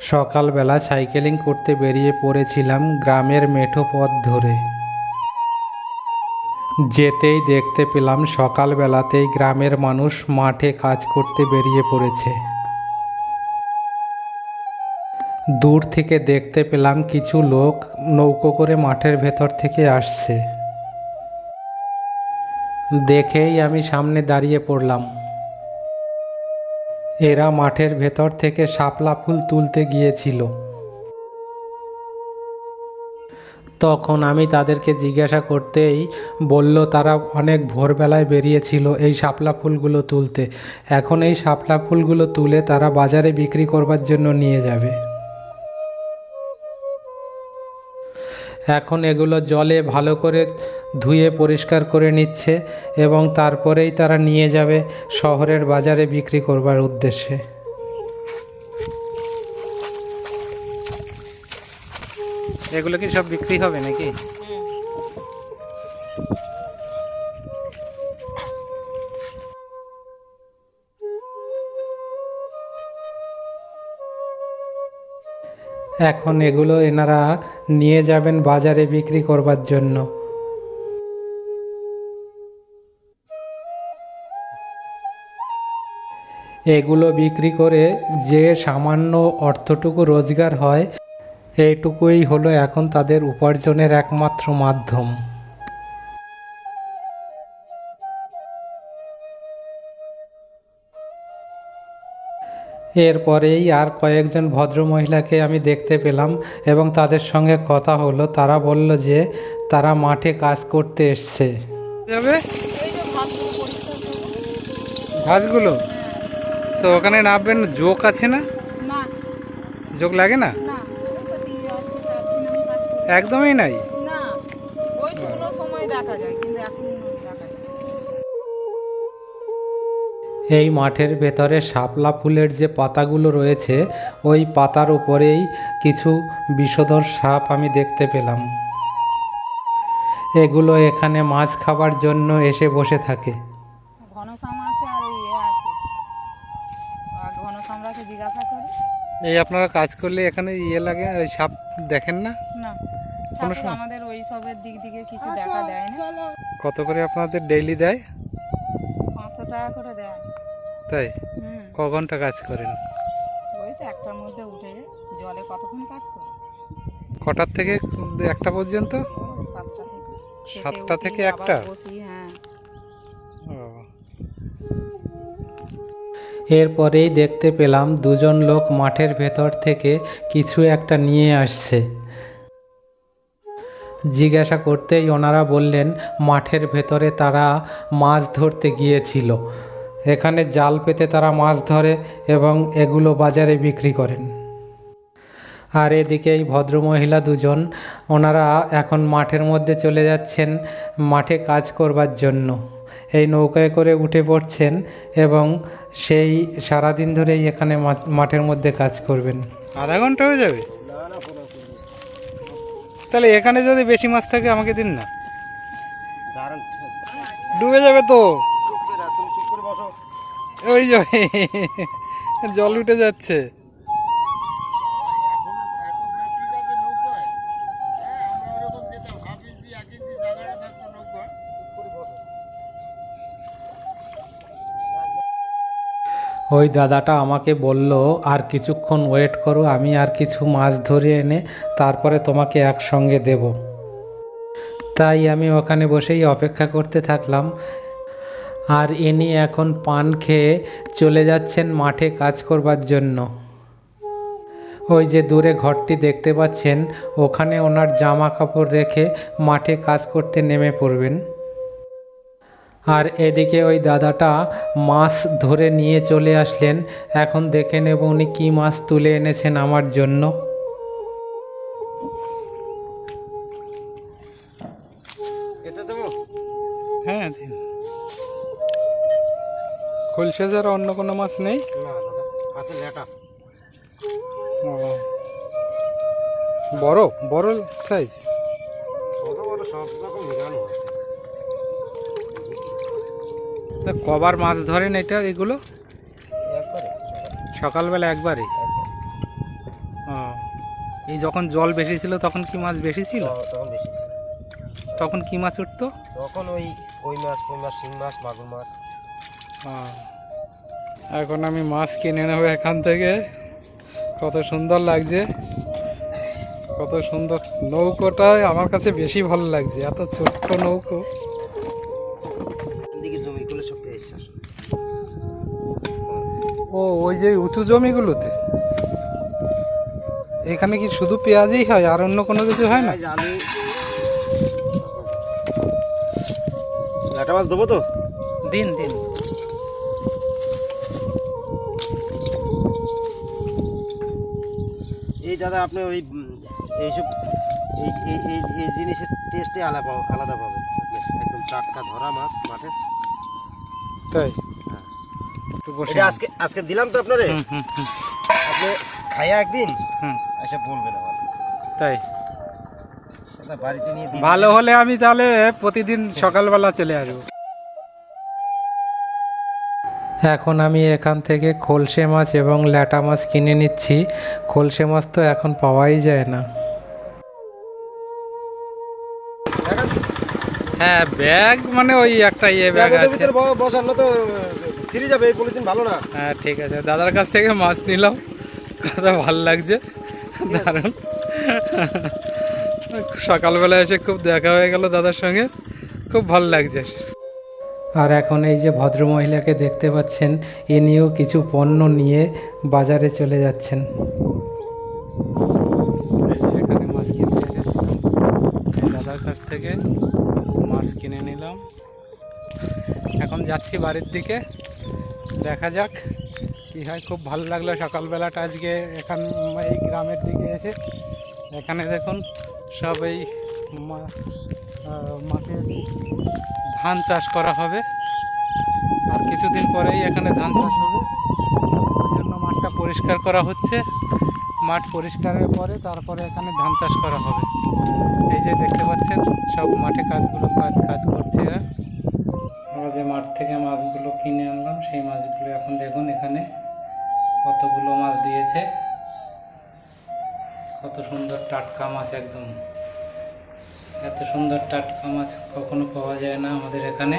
সকালবেলা সাইকেলিং করতে বেরিয়ে পড়েছিলাম গ্রামের মেঠো পথ ধরে। যেতেই দেখতে পেলাম সকালবেলাতেই গ্রামের মানুষ মাঠে কাজ করতে বেরিয়ে পড়েছে। দূর থেকে দেখতে পেলাম কিছু লোক নৌকো করে মাঠের ভেতর থেকে আসছে। দেখেই আমি সামনে দাঁড়িয়ে পড়লাম। এরা মাঠের ভেতর থেকে শাপলা ফুল তুলতে গিয়েছিল। তখন আমি তাদেরকে জিজ্ঞাসা করতেই বলল, তারা অনেক ভোরবেলায় বেরিয়েছিল এই শাপলা ফুলগুলো তুলতে। এখন এই শাপলা ফুলগুলো তুলে তারা বাজারে বিক্রি করবার জন্য নিয়ে যাবে। এখন এগুলো জলে ভালো করে ধুয়ে পরিষ্কার করে নিচ্ছে এবং তারপরেই তারা নিয়ে যাবে শহরের বাজারে বিক্রি করবার উদ্দেশ্যে। এগুলো কি সব বিক্রি হবে নাকি? এখন এগুলো এনারা নিয়ে যাবেন বাজারে বিক্রি করবার জন্য। এগুলো বিক্রি করে যে সামান্য অর্থটুকু রোজগার হয়, এইটুকুই হলো এখন তাদের উপার্জনের একমাত্র মাধ্যম। এরপরেই আর কয়েকজন ভদ্র মহিলাকে আমি দেখতে পেলাম এবং তাদের সঙ্গে কথা হলো। তারা বলল যে তারা মাঠে কাজ করতে এসছে। যাবে? ঘাসগুলো? তো ওখানে নামবেন যোগ আছে না? না। যোগ লাগে না। একদমই নাই? এই মাঠের ভেতরে শাপলা ফুলের যে পাতাগুলো রয়েছে ওই পাতার উপরেই কিছু বিষধর সাপ আমি দেখতে পেলাম। এগুলো এখানে মাছ খাবার জন্য এসে বসে থাকে। ইয়ে এই আপনারা কাজ করলে এখানে ইয়ে লাগে ওই সাপ দেখেন না? আমাদের ওই সবের দিক দিকে কিছু দেখা দেয় না। কত করে আপনাদের ডেইলি দেয়? পাঁচশো টাকা করে দেয়। তাই? ক ঘণ্টা কাজ করেন? ওই তো একটার মধ্যে উঠে জলে কতক্ষণ কাজ করে? কটার থেকে একটা পর্যন্ত? সাতটা থেকে। একটা? হ্যাঁ। এরপরেই দেখতে পেলাম দুজন লোক মাঠের ভেতর থেকে কিছু একটা নিয়ে আসছে। জিজ্ঞাসা করতেই ওনারা বললেন মাঠের ভেতরে তারা মাছ ধরতে গিয়েছিল। এখানে জাল পেতে তারা মাছ ধরে এবং এগুলো বাজারে বিক্রি করেন। আর এদিকে এই ভদ্রমহিলা দুজন, ওনারা এখন মাঠের মধ্যে চলে যাচ্ছেন মাঠে কাজ করবার জন্য। এই নৌকায় করে উঠে পড়ছেন এবং সেই সারাদিন ধরেই এখানে মাঠের মধ্যে কাজ করবেন। আধা ঘণ্টা হয়ে যাবে? তাহলে এখানে যদি বেশি মাছ থাকে আমাকে দিন না। ডুবে যাবে তো? ওই যে জল উঠে যাচ্ছে। ওই দাদাটা আমাকে বলল, আর কিছুক্ষণ ওয়েট করো, আমি আর কিছু মাছ ধরে এনে তারপরে তোমাকে একসঙ্গে দেব। তাই আমি ওখানে বসেই অপেক্ষা করতে থাকলাম। আর ইনি এখন পান খেয়ে চলে যাচ্ছেন মাঠে কাজ করবার জন্য। ওই যে দূরে ঘরটি দেখতে পাচ্ছেন ওখানে ওনার জামা কাপড় রেখে মাঠে কাজ করতে নেমে পড়বেন। আর এদিকে ওই দাদাটা মাছ ধরে নিয়ে চলে আসলেন। এখন দেখে নেব উনি কী মাছ তুলে এনেছেন আমার জন্য। হ্যাঁ খোলসা ছাড়া অন্য কোনো মাছ নেই? না দাদা আছে লেটা। ও। বড় বড় সাইজ ছোট বড় সব রকম মিলানো আছে। কবার মাছ ধরেন এটা এগুলো? একবারে। সকালবেলা একবারই ও, এই যখন জল বেশি ছিল তখন কি মাছ বেশি ছিল? তখন তখন কি মাছ উঠতো? তখন ওই কই মাছ কই মাছ শিং মাছ মাগুর মাছ। এখন আমি মাছ কিনে নেব এখান থেকে। কত সুন্দর লাগছে। কত সুন্দর নৌকোটা আমার কাছে বেশি ভালো লাগছে। এত ছোট্ট নৌকো। সব পেয়েছে ও ওই যে উঁচু জমিগুলোতে? এখানে কি শুধু পেঁয়াজই হয় আর অন্য কোনো কিছু হয় না? লাটা মাছ দেবো তো? দিন দিন। এই দাদা আপনি ওই এইসব এই এই এই এই জিনিসের টেস্টে আলাদা আলাদা পাবেন একদম টাটকা ধরা মাছ মাঠে। তাই? একটু আজকে আজকে দিলাম তো আপনারে? আপনি খাইয়া একদিন? হুম, এসে বলবেন আমার তাই? ভালো হলে আমি তাহলে প্রতিদিন সকালবেলা চলে আসব। এখন আমি এখান থেকে খোলসে মাছ এবং ল্যাটা মাছ কিনে নিচ্ছি। খোলসে মাছ তো এখন পাওয়াই যায় না। হ্যাঁ ব্যাগ মানে ওই একটা ইয়ে ব্যাগ আছে। ভিতরে ব- বসান না তো সিরি যাবে এই পলিথিন ভালো না। হ্যাঁ ঠিক আছে। দাদার কাছ থেকে মাছ নিলাম। কত ভালো লাগছে। দারুণ। সকালবেলা এসে খুব দেখা হয়ে গেল দাদার সঙ্গে। খুব ভালো লাগছে। আর এখন এই যে ভদ্র মহিলাকে দেখতে পাচ্ছেন ইনিও কিছু পণ্য নিয়ে বাজারে চলে যাচ্ছেন। দাদার কাছ থেকে মাছ কিনে নিলাম। এখন যাচ্ছি বাড়ির দিকে। দেখা যাক কি হয়। খুব ভালো লাগল সকালবেলাটা আজকে এখান এই গ্রামের দিকে এসে। এখানে দেখুন সব এই মা- আহ, মাঠে ধান চাষ করা হবে। আর কিছুদিন পরেই এখানে ধান চাষ হবে। ওই জন্য মাঠটা পরিষ্কার করা হচ্ছে। মাঠ পরিষ্কারের পরে তারপরে এখানে ধান চাষ করা হবে। এই যে দেখতে পাচ্ছেন, সব মাঠে কাজগুলো কাজ কাজ করছে এরা। আমরা যে মাঠ থেকে মাছগুলো কিনে আনলাম, সেই মাছগুলো এখন দেখুন এখানে কতগুলো মাছ দিয়েছে। কত সুন্দর টাটকা মাছ একদম। এত সুন্দর টাটকা মাছ কখনো পাওয়া যায় না আমাদের এখানে।